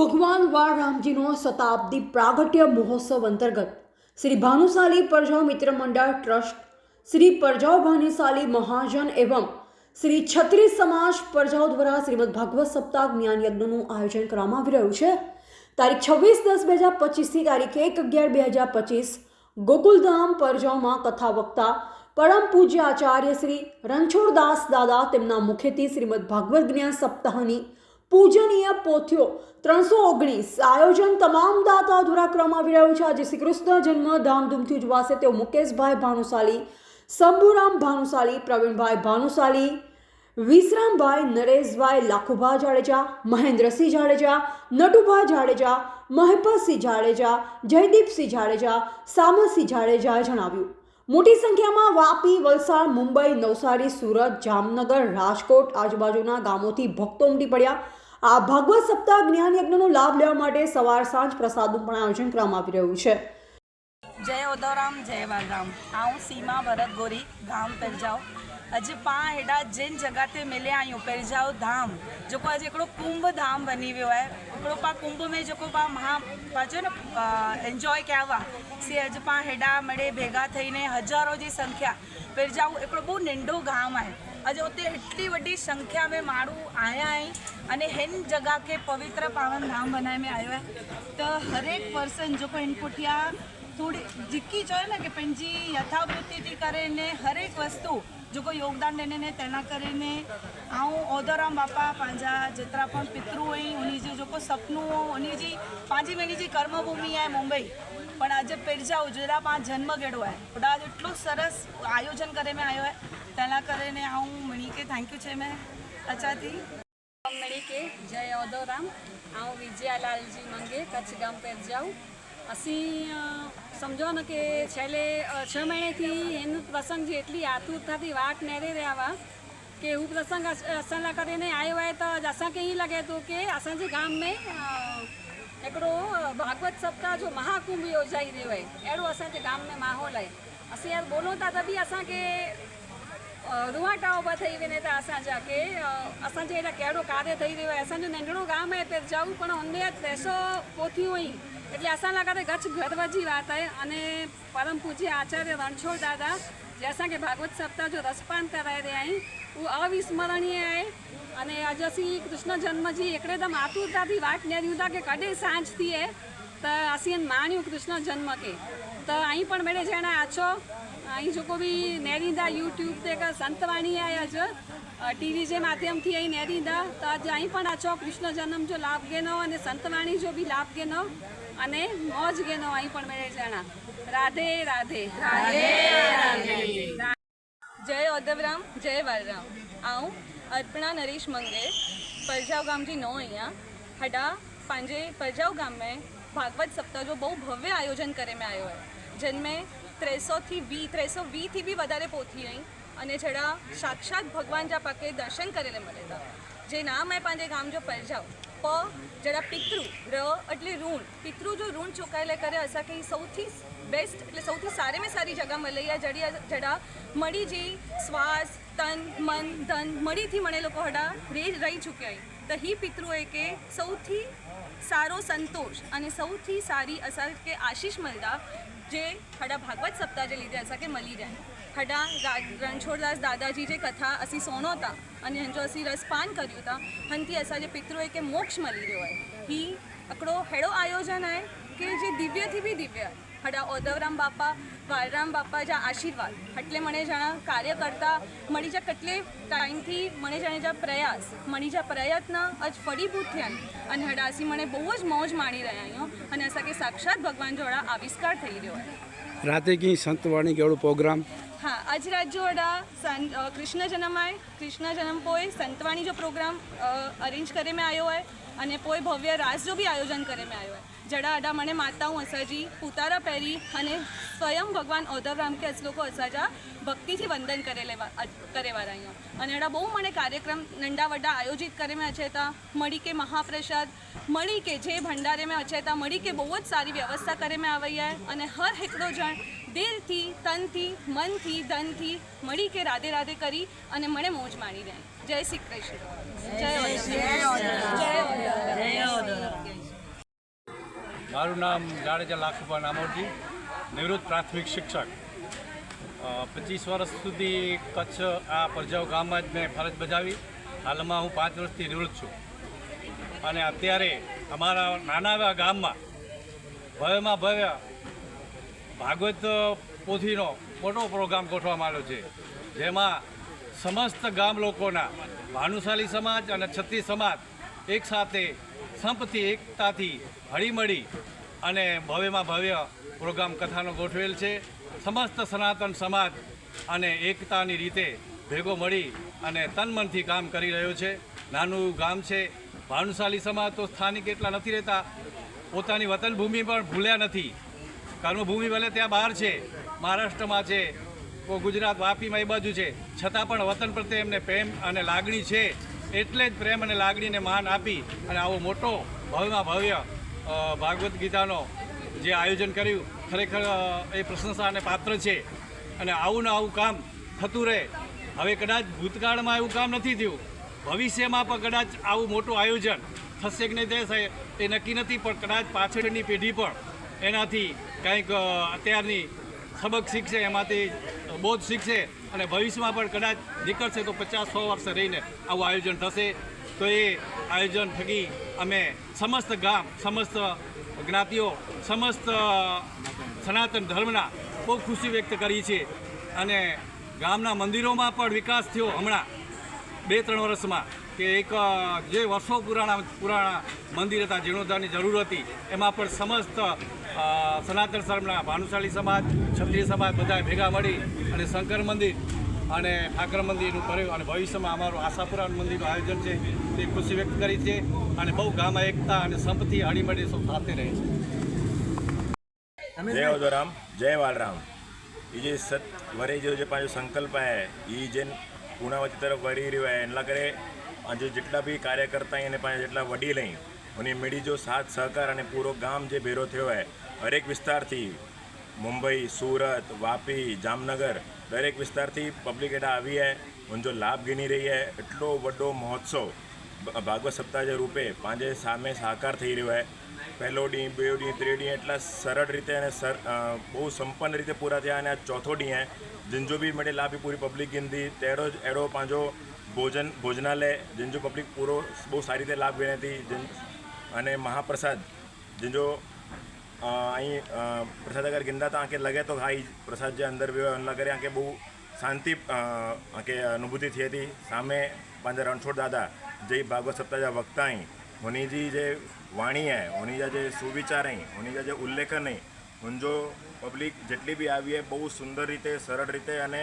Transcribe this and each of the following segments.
ભગવાન રામજીનો શતાબ્દી પ્રાગટ્ય મહોત્સવ અંતર્ગત શ્રી ભાનુશાલી પરજાવ મિત્ર મંડળ ટ્રસ્ટ, શ્રી પરજાવ ભાનુશાલી મહાજન એવં શ્રી છત્રીસ સમાજ પરજાવ દ્વારા શ્રીમદ ભાગવત સપ્તાહ જ્ઞાન યજ્ઞનું આયોજન કરવામાં આવી રહ્યું છે. તારીખ છવ્વીસ દસ બે હજાર પચીસથી તારીખ એક અગિયાર બે હજાર પચીસ ગોકુલધામ પરજાવમાં કથા વક્તા પરમ પૂજ્ય આચાર્ય શ્રી રણછોડદાસ દાદા તેમના મુખેથી શ્રીમદ ભાગવત જ્ઞાન સપ્તાહની પૂજનીય પોથ્યો ત્રણસો ઓગણીસ. આયોજન તમામ દાતા અધૂરા કરવામાં આવી રહ્યું છે. આજે શ્રી કૃષ્ણ જન્મ ધામધૂમથી ઉજવાશે તેઓ મુકેશભાઈ ભાનુશાલી, શંભુરામ ભાનુશાલી, પ્રવીણભાઈ ભાનુશાલી, વિશ્રામભાઈ નરેશભાઈ લાખુભા જાડેજા, મહેન્દ્રસિંહ જાડેજા, નટુભા જાડેજા, મહેપતસિંહ જાડેજા, જયદીપસિંહ જાડેજા, સામસિંહ જાડેજાએ જણાવ્યું. મોટી સંખ્યામાં વાપી, વલસાડ, મુંબઈ, નવસારી, સુરત, જામનગર, રાજકોટ આજુબાજુના ગામોથી ભક્તો ઉમટી પડ્યા. આ ભાગવત સપ્તાહ જ્ઞાન યજ્ઞનો લાભ લેવા માટે સવાર સાંજ પ્રસાદનું પણ આયોજન કરવામાં આવી રહ્યું છે. જય ઓદોરામ જય બાલરામ. હું સીમા ભરત ગોરી, ગામ પેરજાવ. આજે પા હેડા જૈન જગાતે मिले आहियूं पेरजाओ धाम जेको अॼु हिकिड़ो कुंभ धाम बनी वियो आहे हिकिड़ो पा कुंभ में जेको पा महा पा चयो न एंजॉय कया हुआ से अॼु पा हेॾा मड़े भेगा थीने हज़ारो जी संख्या पेरजाऊ हिकिड़ो बि नंढो गांव आहे આજે ઉते એટલી બધી સંખ્યા મેં મારું આયા અહીં અને હેન જગા કે પવિત્ર પાવન ધામ બનાય મેં આવ્યા તો હરેક પર્સન જો કોઈ ઇનપુટિયા થોડી જીકી જોઈએ ને કે પંજી યથાવૃત્તિથી કરીને હરેક વસ્તુ, જો કોઈ યોગદાન દેને ને તેના કરીને આઉં ઓદરામ બાપા, પાંજા, જેતરા પણ પિતૃ હોય, ઉની જે જો કોઈ સપનું ઉની જે પાંજી મેની જે કર્મભૂમિ આ મુંબઈ. પણ આજે પિરજા ઉજેરા પાંચ જન્મ ગેડો હોય બધા એટલું સરસ આયોજન કરે મેં આવ્યો હોય તેના કરીને હું મણી કે થેન્ક યુ છે મેં અચાથી મણિકે જય ઓદોરામ આઉં વિજયાલાલજી મંગે કચ્છ ગામ પેર જાઉં ਅਸੀਂ અ, સમજો ને કે છેલ્લે અ, છ મહિનેથી એનું પ્રસંગ જે એટલી આતુરતાથી વાટ નેરે રહ્યા વા કે એવું પ્રસંગ અસ- असांजा કરીને આવ્યો आहे त असांखे ईअं लॻे थो की असांजे गाम में अ, हिकिड़ो अ, भागवत सप्ताह जो महाकुंभ योजाई रहियो आहे अहिड़ो असांजे गाम में माहौल आहे असीं हींअर बोलूं था त बि असांखे રૂહાટા ઊભા થઈ વેನೆ असांजा के असांजे हेॾा कहिड़ो कार्य ठही रहियो आहे असांजो नंढिड़ो गाम आहे पेरजाऊ पण हुन जा त्रेसो पोथियूं हुई એટલે असां लाॻाते गच गर्व जी વાત आहे અને પરમ પૂજ્ય આચાર્ય રણછોડ દાદા જે અसांखे ભાગવત સપ્તાહ જો રસપાન કરાઈ રહ્યા આहिनि उहो અવિસ્મરણીય आहे અને આજે અसीं કૃષ્ણ જન્મ જી એકદम આતુરતાથી વાટ નેર્યું હતા કે કડે સાંજથી એ તો અसीं માણ્યું કૃષ્ણ જન્મ કે. તો અહીં પણ મેળે જેણે આછો અહીં લોકો બી નેરીંદા યુટ્યુબ તે સંતવાણી આવ્યા છે. ટીવી જે માધ્યમથી અહીં નેરીંદા તો આજે અહીં પણ આ છો કૃષ્ણ જન્મ જો લાભ ગેનો અને સંતવાણી જો બી લાભ ગેનો અને મોજ ગેનો અહીં પણ મેળે જાણા રાધે રાધે. રાધે જય ઓદવરામ જય બાલરામ. આવું અર્પણા નરેશ મંગે પરજાવ ગામથી નો અહીંયા. હડા પાંજે પરજાવ ગામ મેં ભાગવત સપ્તાહ જો બહુ ભવ્ય આયોજન કરે મેં આવ્યો है जिनमें ત્રેસોથી વી, ત્રેસો વીથી બી વધારે પોથી અહીં. અને જરા સાક્ષાત ભગવાન જા પાકે દર્શન કરેલે મળે હતા જે ના મેં પાંજે ગામ જો પર જાઓ. પ જરા પિતૃ, ર એટલે ઋણ. પિતૃ જો ઋણ ચૂકાયેલે કરે અસા કે સૌથી બેસ્ટ એટલે સૌથી સારે મેં સારી જગા મળે જડી જડા મળી જે શ્વાસ, તન, મન, ધન મળીથી મને લોકો હડા રે રહી ચૂક્યા તો હી પિતૃએ કે સૌથી સારો સંતોષ અને સૌથી સારી અસર કે આશીષ મળતા જે સાડા ભાગવત સપ્તાહ જે લીધે અસાંखे મળી રહે. સાડા રણછોડદાસ દાદાજી જે કથા અસી સોનો હતા અને હંજો અસી રસપાન કર્યું હતા હંથી અસાંજે પિતરોએ કે મોક્ષ મળી રહ્યો હોય. હી અકડો હેડો આયોજન આય કે જે દિવ્યથી બી દિવ્ય. હડા ઓદવરામ બાપા, વાલરામ બાપા જા આશીર્વાદ. એટલે મને જાણા કાર્ય કરતા મળી જા કેટલે ટાઈમથી મને જાણે જા પ્રયાસ, મળી જા પ્રયત્ન અજ ફળીભૂત થયા અને હડાસી મને બહુ જ મોજ માણી રહ્યા અહીંયા અને અસા કે સાક્ષાત ભગવાન જોડા આવિષ્કાર થઈ રહ્યો રાતે કી સંતવાણી ગેળું પ્રોગ્રામ હા, આજ રાત જો અડા કૃષ્ણ જન્માય કૃષ્ણ જન્મ પોય સંતવાણી જો પ્રોગ્રામ અરેન્જ કરે મેં આવ્યો હોય અને પોય ભવ્ય રાસ જો બી આયોજન કરે મેં આવ્યો હોય. જડા અડા મને માતાઓ અસાજી, પુતારા પહેરી અને સ્વયં ભગવાન ઔધવરામ કે શ્લોકો અસાજા ભક્તિથી વંદન કરેલા કરેવારા અહીંયા અને એડા બહુ મને કાર્યક્રમ નંડા વડા આયોજિત કરે મેં અચેતા. મળી કે મહાપ્રસાદ, મળી કે જે ભંડારે મેં અચેતા, મળી કે બહુ જ સારી વ્યવસ્થા કરે મેં આવૈયા અને હર એકડો જણ દિલથી, તનથી, મનથી ધનથી મળી કે રાધે રાધે કરી અને મને મોજ માણી દે જય શ્રી કૃષ્ણ. જય મારું નામ જાડેજા લાખુભા નામોજી નિવૃત્ત પ્રાથમિક શિક્ષક. પચીસ વર્ષ સુધી કચ્છ આ પરજાવ ગામમાં જ મેં ફરજ બજાવી. હાલમાં હું પાંચ વર્ષથી નિવૃત્ત છું. અને અત્યારે અમારા નાના એવા ગામમાં ભવ્યમાં ભવ્ય ભાગવત પોથીનો મોટો પ્રોગ્રામ ગોઠવવામાં આવ્યો છે, જેમાં સમસ્ત ગામ લોકોના ભાનુશાલી સમાજ અને છત્રી સમાજ એકસાથે સંપથી એકતાથી હળીમળી અને ભવ્યમાં ભવ્ય પ્રોગ્રામ કથાનો ગોઠવેલ છે. સમસ્ત સનાતન સમાજ અને એકતાની રીતે ભેગો મળી અને તન મનથી કામ કરી રહ્યો છે. નાનું ગામ છે, ભાનુશાલી સમાજ તો સ્થાનિક એટલા નથી રહેતા. પોતાની વતન ભૂમિ પણ ભૂલ્યા નથી. કર્મભૂમિ ભલે ત્યાં બહાર છે મહારાષ્ટ્રમાં છે. ગુજરાત વાપીમાં એ બાજુ છે. છતાં પણ વતન પ્રત્યે એમને પ્રેમ અને લાગણી છે. એટલે જ પ્રેમ અને લાગણીને માન આપી અને આવો મોટો ભવ્યમાં ભવ્ય ભાગવત ગીતાનો જે આયોજન કર્યું, ખરેખર એ પ્રશંસાને પાત્ર છે. અને આવું ને આવું કામ થતું રહે. હવે કદાચ ભૂતકાળમાં એવું કામ નથી થયું. ભવિષ્યમાં પણ કદાચ આવું મોટું આયોજન થશે કે નહીં થશે એ નક્કી નથી, પણ કદાચ પાછળની પેઢી પણ એનાથી કંઈક અત્યારની સબક શીખશે એમાંથી બોધ શીખશે અને ભવિષ્યમાં પણ કદાચ નીકળશે તો પચાસ સો વર્ષ રહીને આવું આયોજન થશે. તો એ આયોજન થકી અમે સમસ્ત ગામ, સમસ્ત જ્ઞાતિઓ, સમસ્ત સનાતન ધર્મના બહુ ખુશી વ્યક્ત કરી છે અને ગામના મંદિરોમાં પણ વિકાસ થયો હમણાં બે ત્રણ વર્ષમાં. કે એક જે વર્ષો પુરાણા પુરાણા મંદિર હતા, જીર્ણોદ્ધારની જરૂર હતી, એમાં પણ સમસ્ત સનાતન ધર્મના ભાનુશાળી સમાજ, ક્ષત્રિય સમાજ બધા ભેગા મળી અને શંકર મંદિર અને ઠાકર મંદિરનું કર્યું અને ભવિષ્યમાં અમારું આશાપુરાણ મંદિરનું આયોજન છે તે ખુશી વ્યક્ત કરી છે અને બહુ ગામમાં એકતા અને સંપત્તિ હળીમળી સૌ, સાથે રહે છે. જય ઉદોરામ જય વાલરામ એ જે સત, વરે જે પાંચો સંકલ્પ હે એ જે પૂર્ણાવતી તરફ વળી રહ્યો એના કરે આજે જેટલા બી કાર્યકર્તા એને પાસે જેટલા વડીલ અહીં અને મેળી જો સાથ, સહકાર અને પૂરો ગામ જે ભેરો થયો હોય, હરેક વિસ્તારથી મુંબઈ, સુરત, વાપી, જામનગર, દરેક વિસ્તારથી પબ્લિક એટા આવી હે ઉનજો લાભ ગીની રહી હે, એટલો વડો મહોત્સવ ભાગવત સપ્તાહ જે રૂપે પાંજે સામે સાકાર થઈ રહ્યો હે. પહેલો ડી બે ડી ત્રીજો ડી એટલા સરળ રીતે અને સર બહુ સંપન્ન રીતે પૂરા થયા અને આ ચોથો ડી હે. જિનજો બી મળે લાભી પૂરી પબ્લિક ગીંદી તેરો જ એડો પાંજો ભોજન, ભોજનાલય, જંજો પબ્લિક પૂરો બહુ સારી રીતે લાભ વિનંતી અને મહાપ્રસાદ, જંજો અહીં પ્રસાદ અગર ગિંદા તા આંખે લગે તો ખાઈ પ્રસાદ જે અંદર વ્યવહાર અલ્લા કરે, આંખે બહુ શાંતિ આંખે અનુભૂતિ થઈ હતી. સામે પાંદર રણછોડ દાદા જે ભાગવત સપ્તાહ વક્તા અહીં ઉનજી જે વાણી હે ઉની જા જે સુવિચાર અહીં ઉની જા જે ઉલ્લેખન અહીં ઉનજો પબ્લિક જેટલી બી આવી બહુ સુંદર રીતે, સરળ રીતે અને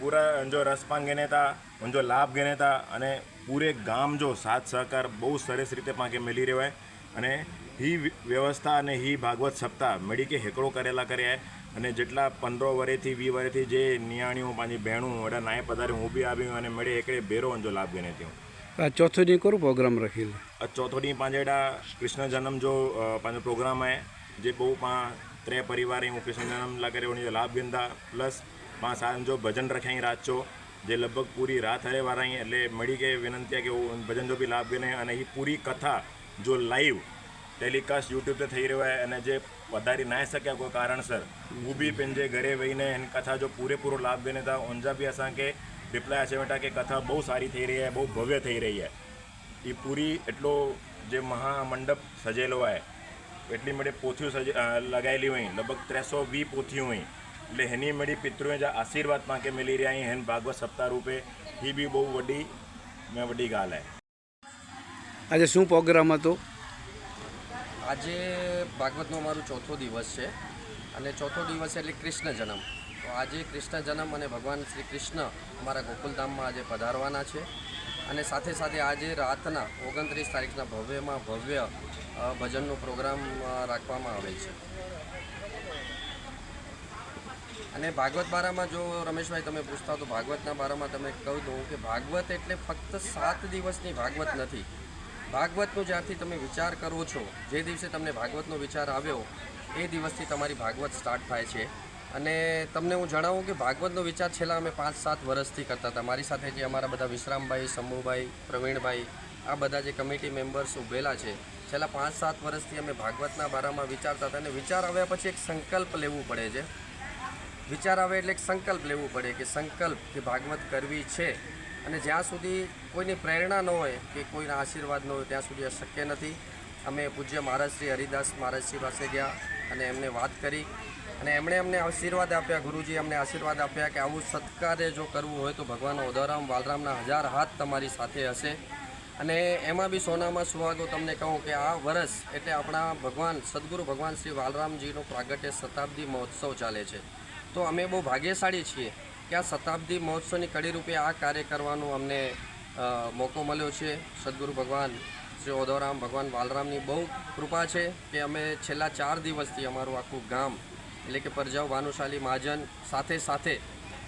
પૂરા જો રસપાન ગણે था हुनजो લાભ ગણે था અને પૂરે ગામ જો સાથ સહકાર બહુ સરસ રીતે પાંકે મિલી રહ્યો आहे અને ही વ્ય- વ્યવસ્થા અને ही ભાગવત સપ્તાહ મળી કે હેકડો કરેલા કર્યા आहे અને જેટલા પંદરો વર્ષથી વીસ વર્ષથી જે નિયાણીઓ પાંજી બહેણું વડા નાય પધારે હું બી આવ્યું અને મળે એકડે બેરો જો લાભ ગણે થયો આ ચોથો દી કરું પ્રોગ્રામ રાખેલો આ ચોથો ॾींहुं पंहिंजे हेॾा कृष्ण जनम जो अ, पंहिंजो प्रोग्राम आहे जे पोइ पाण टे परिवार आहियूं कृष्ण जनम लाइ करे उनजो लाभ ॾींदा प्लस पाण साण जो भॼन रखियईं राति जो જે લગભગ પૂરી રાત હરે વારા અહીં એટલે મળી કે વિનંતી કે હું ભજન જો બી લાભ ગણે અને એ પૂરી કથા જો લાઈવ ટેલિકાસ્ટ યુટ્યુબ તે થઈ રહ્યો आहे અને જે વધારી ના શક્યા કોઈ કારણસર હું બી पंहिंजे ઘરે વહીને એની કથા જો પૂરેપૂરો લાભ ગણે था उनजा बि असांखे રિપ્લાય અચે વેઠા કે કથા બહુ સારી થઈ રહી છે બહુ ભવ્ય થઈ રહી છે એ પૂરી એટલો જે મહામંડપ સજેલો હોય એટલી મળી પોથીઓ સજ અ, લગાવેલી હોય લગભગ ત્રેસો વી પોથીઓ હોય એટલે એની મળી પિતૃએ જે આશીર્વાદ માંગે મિલી રહ્યા અહીં હેન ભાગવત સપ્તાહ રૂપે. એ બી બહુ વડી મેં વડી ગાલ હે. આજે શું પ્રોગ્રામ હતો? આજે ભાગવતનો અમારો ચોથો દિવસ છે અને ચોથો દિવસ એટલે કૃષ્ણ જન્મ. તો આજે કૃષ્ણ જન્મ અને ભગવાન શ્રી કૃષ્ણ અમારા ગોકુલધામમાં આજે પધારવાના છે. અને સાથે સાથે આજે રાતના ઓગણત્રીસ તારીખના ભવ્યમાં ભવ્ય ભજનનો પ્રોગ્રામ રાખવામાં આવે છે. અને ભાગવત બારામાં જો રમેશભાઈ તમે પૂછતા તો ભાગવતના બારામાં તમે કહું દઉં કે ભાગવત એટલે ફક્ત સાત દિવસની ભાગવત નથી. ભાગવતનો જ્યારથી તમે વિચાર કરો છો, જે દિવસે તમને ભાગવતનો વિચાર આવ્યો, એ દિવસથી તમારી ભાગવત સ્ટાર્ટ થાય છે. અને તમને હું જણાવું કે ભાગવતનો વિચાર છેલ્લા અમે પાંચ સાત વર્ષથી કરતા હતા. મારી સાથે જે અમારા બધા વિશ્રામભાઈ, શંભુભાઈ, પ્રવીણભાઈ, આ બધા જે કમિટી મેમ્બર્સ ઊભેલા છે, છેલ્લા પાંચ સાત વર્ષથી અમે ભાગવતના બારામાં વિચારતા હતા. અને વિચાર આવ્યા પછી એક સંકલ્પ લેવું પડે છે. વિચાર આવે એટલે એક સંકલ્પ લેવું પડે કે સંકલ્પ કે ભાગવત કરવી છે. અને જ્યાં સુધી કોઈની પ્રેરણા ન હોય કે કોઈના આશીર્વાદ ન હોય, ત્યાં સુધી આ શક્ય નથી. અમે પૂજ્ય મહારાજ શ્રી હરિદાસ મહારાજશ્રી પાસે ગયા અને એમને વાત કરી. અને એમણે અમને આશીર્વાદ આપ્યા, ગુરુજી અમને આશીર્વાદ આપ્યા કે આવું સત્કાર્ય જો કરવું હોય તો ભગવાન ઉદારામ બાલરામના હજાર હાથ તમારી સાથે હશે. અને એમાં બી સોનામાં સુહાગો તમને કહું કે આ વર્ષ એટલે આપણા ભગવાન, સદગુરુ ભગવાન શ્રી બાલરામજીનો પ્રાગટ્ય શતાબ્દી મહોત્સવ ચાલે છે. તો અમે બહુ ભાગ્યશાળી છીએ કે આ શતાબ્દી મહોત્સવની કડી રૂપે આ કાર્ય કરવાનો અમને મોકો મળ્યો છે. સદગુરુ ભગવાન શ્રી ઓધોરામ ભગવાન બાલરામની બહુ કૃપા છે કે અમે છેલ્લા ચાર દિવસથી અમારું આખું ગામ, એટલે કે પરજાવ ભાનુશાલી મહાજન સાથે સાથે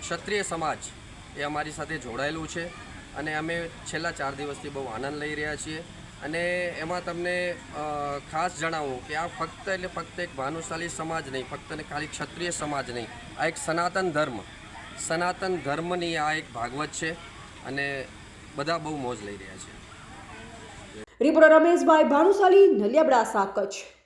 ક્ષત્રિય સમાજ એ અમારી સાથે જોડાયેલું છે. અને અમે છેલ્લા ચાર દિવસથી બહુ આનંદ લઈ રહ્યા છીએ. અને એમાં તમને ખાસ જણાવું કે આ ફક્ત એટલે ફક્ત એક ભાનુશાલી સમાજ નહીં, ફક્ત ને ખાલી ક્ષત્રિય સમાજ નહીં, આ એક સનાતન ધર્મ. સનાતન ધર્મની આ એક ભાગવત છે અને બધા બહુ મોજ લઈ રહ્યા છે. રિપોર્ટર રમેશભાઈ ભાનુશાલી, નલિયાબડા કચ્છ